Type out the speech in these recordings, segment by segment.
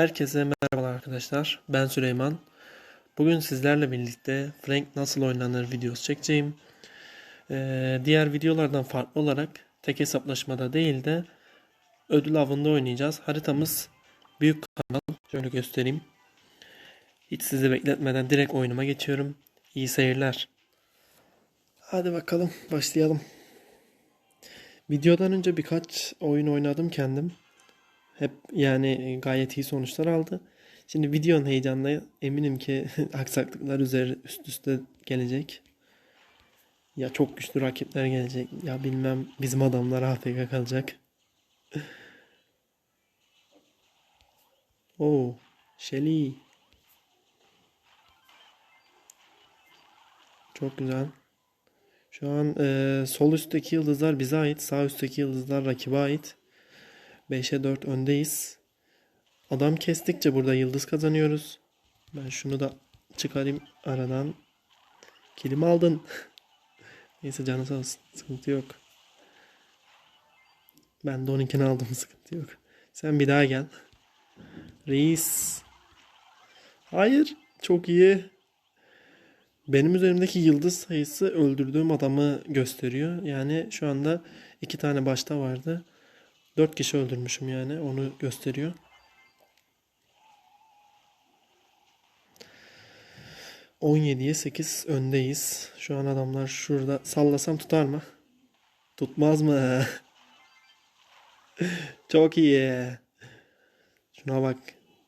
Herkese merhabalar arkadaşlar. Ben Süleyman. Bugün sizlerle birlikte Frank nasıl oynanır videosu çekeceğim. Ee, diğer videolardan farklı olarak tek hesaplaşmada değil de ödül avında oynayacağız. Haritamız büyük kanal. Şöyle göstereyim. Hiç sizi bekletmeden direkt oyunuma geçiyorum. İyi seyirler. Hadi bakalım başlayalım. Videodan önce birkaç oyun oynadım kendim. Hep yani gayet iyi sonuçlar aldı. Şimdi videonun heyecanla eminim ki aksaklıklar üzeri üst üste gelecek. Ya çok güçlü rakipler gelecek. Ya bilmem bizim adamlar AFK kalacak. Oo, Shelly. Çok güzel. Şu an e, sol üstteki yıldızlar bize ait. Sağ üstteki yıldızlar rakibe ait. 5'e 4 öndeyiz. Adam kestikçe burada yıldız kazanıyoruz. Ben şunu da çıkarayım aradan. Kilimi aldın. Neyse canı sağ olsun. Sıkıntı yok. Ben de onunkini aldım. Sıkıntı yok. Sen bir daha gel. Reis. Hayır. Çok iyi. Benim üzerimdeki yıldız sayısı öldürdüğüm adamı gösteriyor. Yani şu anda iki tane başta vardı. 4 kişi öldürmüşüm yani onu gösteriyor. ...17'ye 8 öndeyiz. Şu an adamlar şurada... ...sallasam tutar mı? Tutmaz mı? Çok iyi. Şuna bak.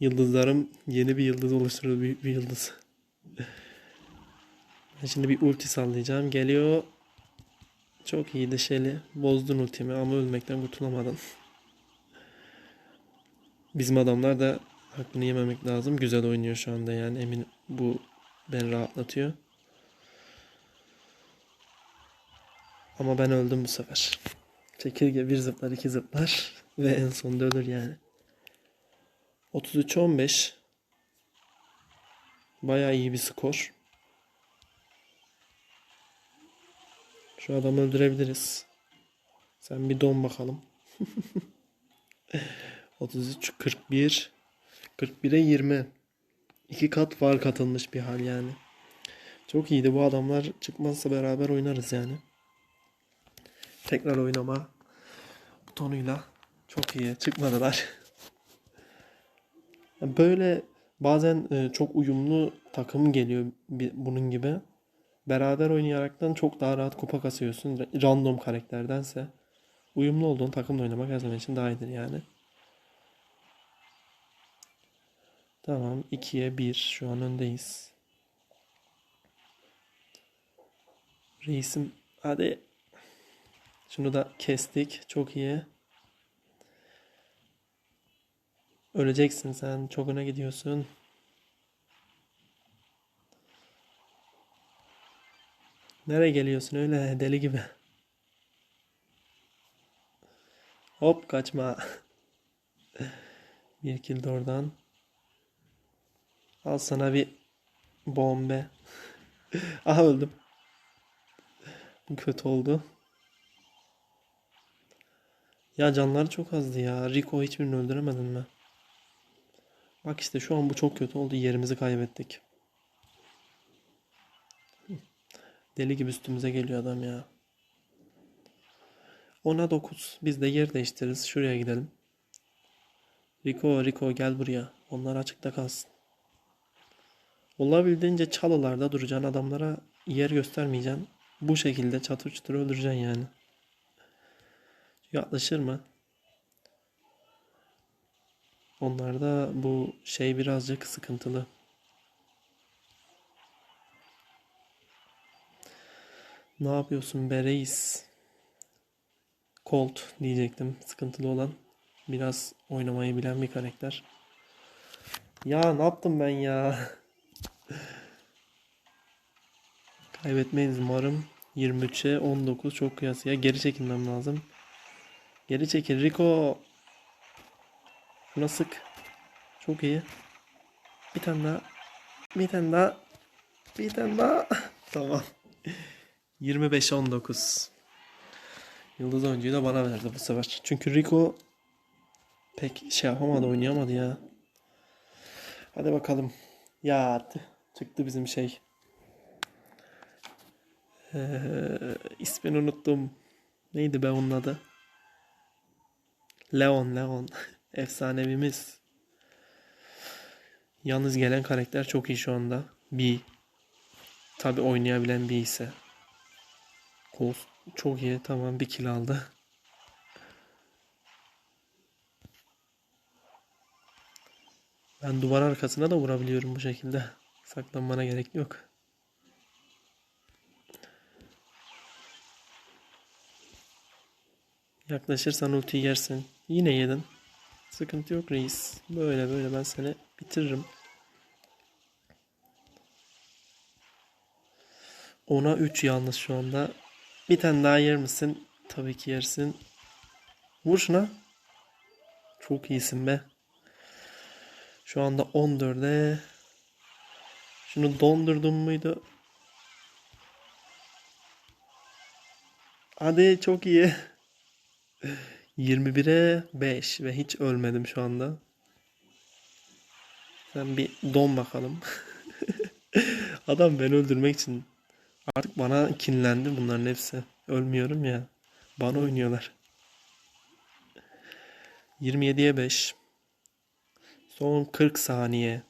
Yıldızlarım yeni bir yıldız oluşturdu. Büyük bir yıldız. Şimdi bir ulti sallayacağım. Geliyor. Çok iyiydi Shelly. Bozdun ultimi ama ölmekten kurtulamadın. Bizim adamlar da hakkını yememek lazım. Güzel oynuyor şu anda yani. Emin bu beni rahatlatıyor. Ama ben öldüm bu sefer. Çekirge bir zıplar iki zıplar ve en sonunda ölür yani. 33-15 Bayağı iyi bir skor. Şu adamı öldürebiliriz. Sen bir don bakalım. 33, 41, 41'e 20. İki kat var katılmış bir hal yani. Çok iyiydi bu adamlar çıkmazsa beraber oynarız yani. Tekrar oynama butonuyla çok iyi çıkmadılar. Böyle bazen e, çok uyumlu takım geliyor bunun gibi. Beraber oynayaraktan çok daha rahat kupa kasıyorsun. Random karakterdense. Uyumlu olduğun takımla oynamak her zaman için daha iyidir yani. Tamam. 2'ye 1. Şu an öndeyiz. Reisim. Hadi. Şunu da kestik. Çok iyi. Öleceksin sen. Çok öne gidiyorsun. Nereye geliyorsun öyle deli gibi? Hop kaçma. Bir kill oradan. Al sana bir bombe. Aha öldüm. Bu kötü oldu. Ya canları çok azdı ya. Rico hiçbirini öldüremedin mi? Bak işte şu an bu çok kötü oldu. Yerimizi kaybettik. Deli gibi üstümüze geliyor adam ya. 10'a 9. Biz de yer değiştiririz. Şuraya gidelim. Rico, Rico gel buraya. Onlar açıkta kalsın. Olabildiğince çalılarda duracaksın. Adamlara yer göstermeyeceksin. Bu şekilde çatır çutur öldüreceksin yani. Yaklaşır mı? Onlarda bu şey birazcık sıkıntılı. Ne yapıyorsun be reis? Colt diyecektim. Sıkıntılı olan. Biraz oynamayı bilen bir karakter. Ya ne yaptım ben ya? Kaybetmeyiz umarım. 23'e 19 çok kıyasıya. Geri çekilmem lazım. Geri çekil Rico. Şuna sık. Çok iyi. Bir tane daha. Bir tane daha. Bir tane daha. tamam. 25-19. Yıldız oyuncuyu da bana verdi bu sefer. Çünkü Rico pek şey yapamadı, oynayamadı ya. Hadi bakalım. Ya çıktı bizim şey. Ee, ismini unuttum. Neydi be onun adı? Leon, Leon. Efsanevimiz. Yalnız gelen karakter çok iyi şu anda. Bir. Tabi oynayabilen bir ise. Kol çok iyi. Tamam bir kill aldı. Ben duvar arkasına da vurabiliyorum bu şekilde. Saklanmana gerek yok. Yaklaşırsan ulti yersin. Yine yedin. Sıkıntı yok reis. Böyle böyle ben seni bitiririm. Ona 3 yalnız şu anda. Bir tane daha yer misin? Tabii ki yersin. Vur şuna. Çok iyisin be. Şu anda 14'e. Şunu dondurdum muydu? Hadi çok iyi. 21'e 5 ve hiç ölmedim şu anda. Sen bir don bakalım. Adam beni öldürmek için artık bana kinlendi bunların hepsi. Ölmüyorum ya. Bana oynuyorlar. 27'ye 5. Son 40 saniye.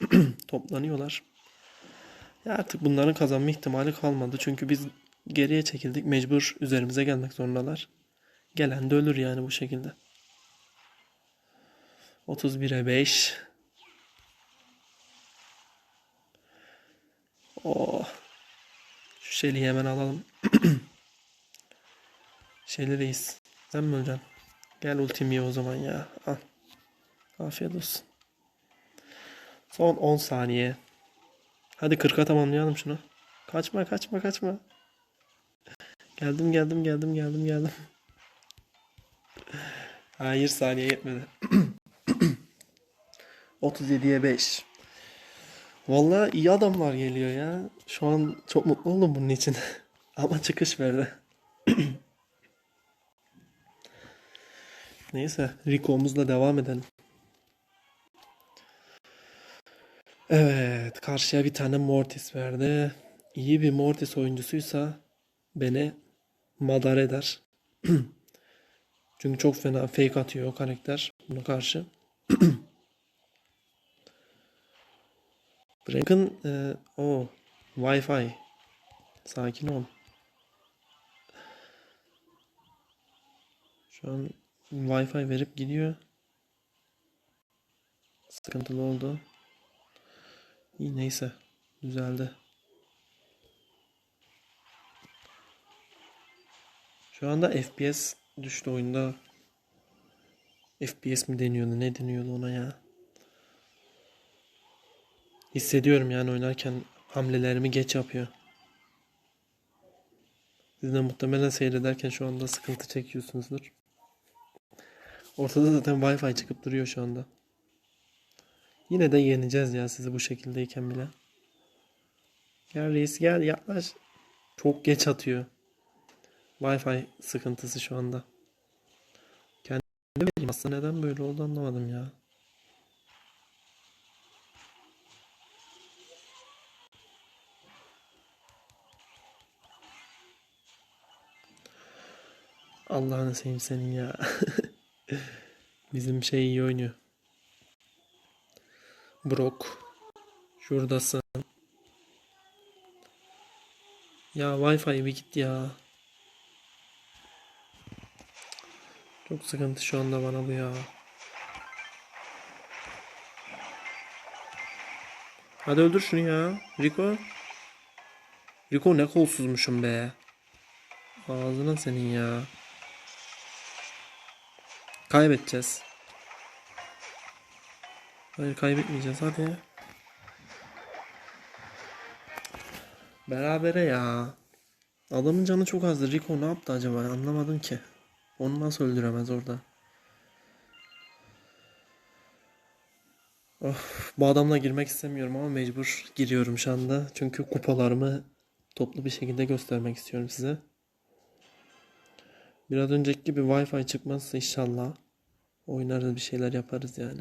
Toplanıyorlar. Ya artık bunların kazanma ihtimali kalmadı. Çünkü biz geriye çekildik. Mecbur üzerimize gelmek zorundalar. Gelen de ölür yani bu şekilde. 31'e 5. Oh. Şu Shelly'i hemen alalım. Shelly reis. Sen mi öleceksin? Gel ultim ye o zaman ya. Al. Afiyet olsun. Son 10 saniye. Hadi 40'a tamamlayalım şunu. Kaçma kaçma kaçma. Geldim geldim geldim geldim geldim. Hayır saniye yetmedi. 37'ye 5. Vallahi iyi adamlar geliyor ya. Şu an çok mutlu oldum bunun için. Ama çıkış verdi. Neyse Rico'muzla devam edelim. Evet karşıya bir tane Mortis verdi. İyi bir Mortis oyuncusuysa beni madar eder. Çünkü çok fena fake atıyor o karakter buna karşı. Bırakın e, o Wi-Fi. Sakin ol. Şu an Wi-Fi verip gidiyor. Sıkıntılı oldu. İyi neyse. Düzeldi. Şu anda FPS düştü oyunda. FPS mi deniyordu? Ne deniyordu ona ya? Hissediyorum yani oynarken hamlelerimi geç yapıyor. Siz de muhtemelen seyrederken şu anda sıkıntı çekiyorsunuzdur. Ortada zaten Wi-Fi çıkıp duruyor şu anda. Yine de yeneceğiz ya sizi bu şekildeyken bile. Gel reis gel yaklaş. Çok geç atıyor. Wi-Fi sıkıntısı şu anda. Kendi vereyim aslında neden böyle oldu anlamadım ya. Allah'ını seveyim senin ya. Bizim şey iyi oynuyor. Brock. Şuradasın. Ya Wi-Fi bir git ya. Çok sıkıntı şu anda bana bu ya. Hadi öldür şunu ya. Rico. Rico ne kolsuzmuşum be. Ağzına senin ya. Kaybedeceğiz. Hayır kaybetmeyeceğiz hadi. Berabere ya. Adamın canı çok azdı. Rico ne yaptı acaba? Anlamadım ki. Onu nasıl öldüremez orada? Of, bu adamla girmek istemiyorum ama mecbur giriyorum şu anda. Çünkü kupalarımı toplu bir şekilde göstermek istiyorum size. Biraz önceki gibi Wi-Fi çıkmazsa inşallah oynarız bir şeyler yaparız yani.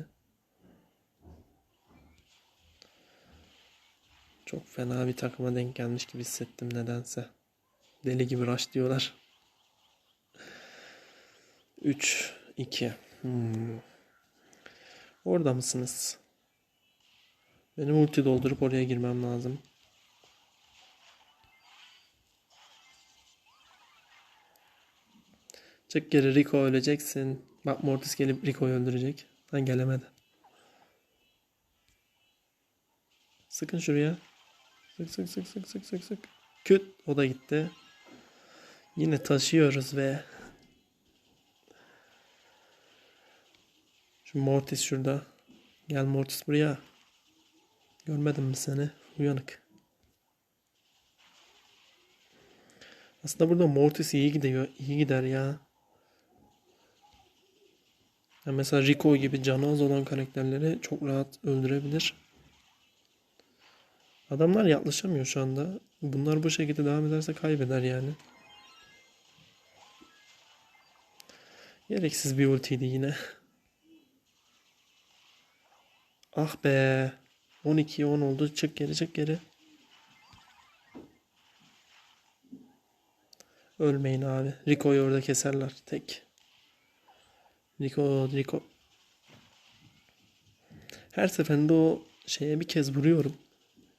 Çok fena bir takıma denk gelmiş gibi hissettim nedense. Deli gibi rush diyorlar. 3 2 hmm. Orada mısınız? Benim ulti doldurup oraya girmem lazım. Çık geri Rico öleceksin. Bak Mortis gelip Rico'yu öldürecek. Ben gelemedi. Sıkın şuraya. Sık sık sık sık sık sık sık. Küt o da gitti. Yine taşıyoruz ve şu Mortis şurada. Gel Mortis buraya. Görmedim mi seni? Uyanık. Aslında burada Mortis iyi gidiyor. iyi gider ya. Ya mesela Rico gibi canı az olan karakterleri çok rahat öldürebilir. Adamlar yaklaşamıyor şu anda. Bunlar bu şekilde devam ederse kaybeder yani. Gereksiz bir ultiydi yine. Ah be. 12'ye 10 oldu. Çık geri çık geri. Ölmeyin abi. Rico'yu orada keserler. Tek. Rico, Rico. Her seferinde o şeye bir kez vuruyorum.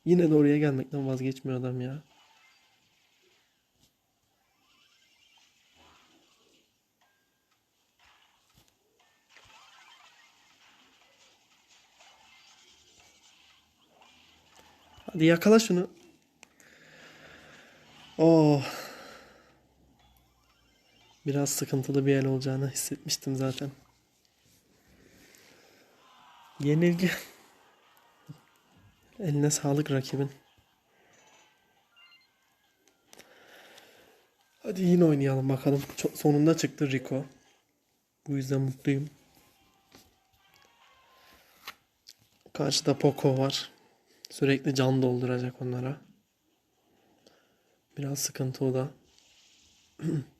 Yine de oraya gelmekten vazgeçmiyor adam ya. Hadi yakala şunu. Oh. Biraz sıkıntılı bir el olacağını hissetmiştim zaten. Yenilgi. Eline sağlık rakibin. Hadi yine oynayalım bakalım. Çok, sonunda çıktı Rico. Bu yüzden mutluyum. Karşıda Poco var. Sürekli can dolduracak onlara. Biraz sıkıntı o da.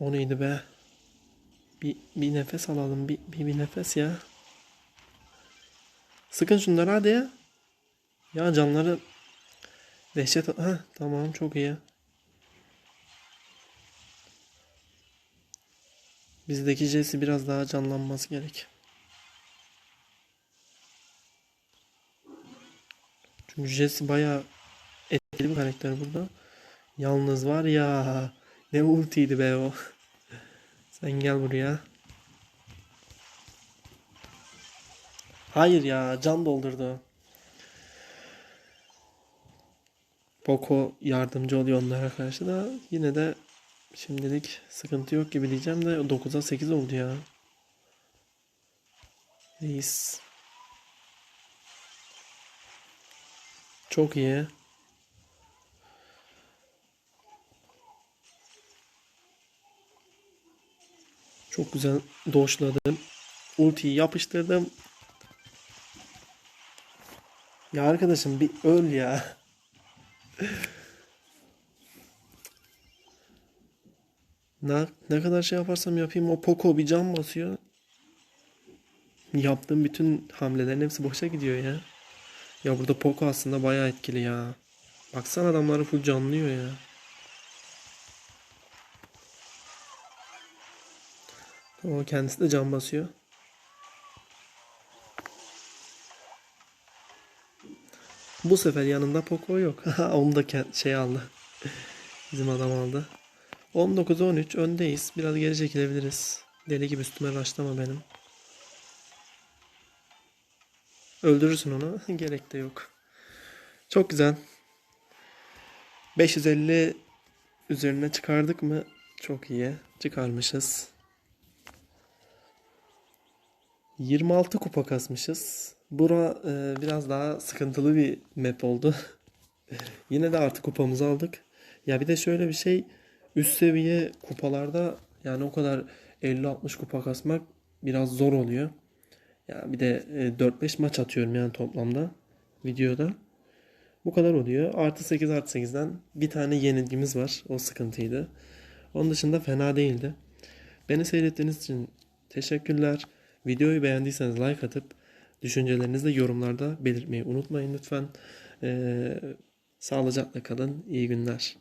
o neydi be? Bir, bir nefes alalım. Bir, bir, bir nefes ya. Sıkın şunları hadi ya. Ya canları dehşet. Ha tamam çok iyi. Bizdeki Jesse biraz daha canlanması gerek. Çünkü Jesse bayağı etkili bir karakter burada. Yalnız var ya ne ultiydi be o. Sen gel buraya. Hayır ya can doldurdu. Poco yardımcı oluyor onlara karşı da yine de şimdilik sıkıntı yok gibi diyeceğim de 9'a 8 oldu ya. Reis. Çok iyi. Çok güzel doşladım. Ultiyi yapıştırdım. Ya arkadaşım bir öl ya. ne, ne kadar şey yaparsam yapayım o Poco bir can basıyor. Yaptığım bütün hamlelerin hepsi boşa gidiyor ya. Ya burada Poco aslında bayağı etkili ya. Baksana adamları full canlıyor ya. O kendisi de can basıyor. Bu sefer yanında Poco yok. Onu da şey aldı. Bizim adam aldı. 19-13 öndeyiz. Biraz geri çekilebiliriz. Deli gibi üstüme raşlama benim. Öldürürsün onu. Gerek de yok. Çok güzel. 550 üzerine çıkardık mı? Çok iyi. Çıkarmışız. 26 kupa kasmışız. Bura e, biraz daha sıkıntılı bir map oldu. Yine de artık kupamızı aldık. Ya bir de şöyle bir şey üst seviye kupalarda yani o kadar 50-60 kupa kasmak biraz zor oluyor. Ya bir de e, 4-5 maç atıyorum yani toplamda videoda. Bu kadar oluyor. Artı 8 artı 8'den bir tane yenilgimiz var. O sıkıntıydı. Onun dışında fena değildi. Beni seyrettiğiniz için teşekkürler. Videoyu beğendiyseniz like atıp Düşüncelerinizi de yorumlarda belirtmeyi unutmayın lütfen. Ee, sağlıcakla kalın. İyi günler.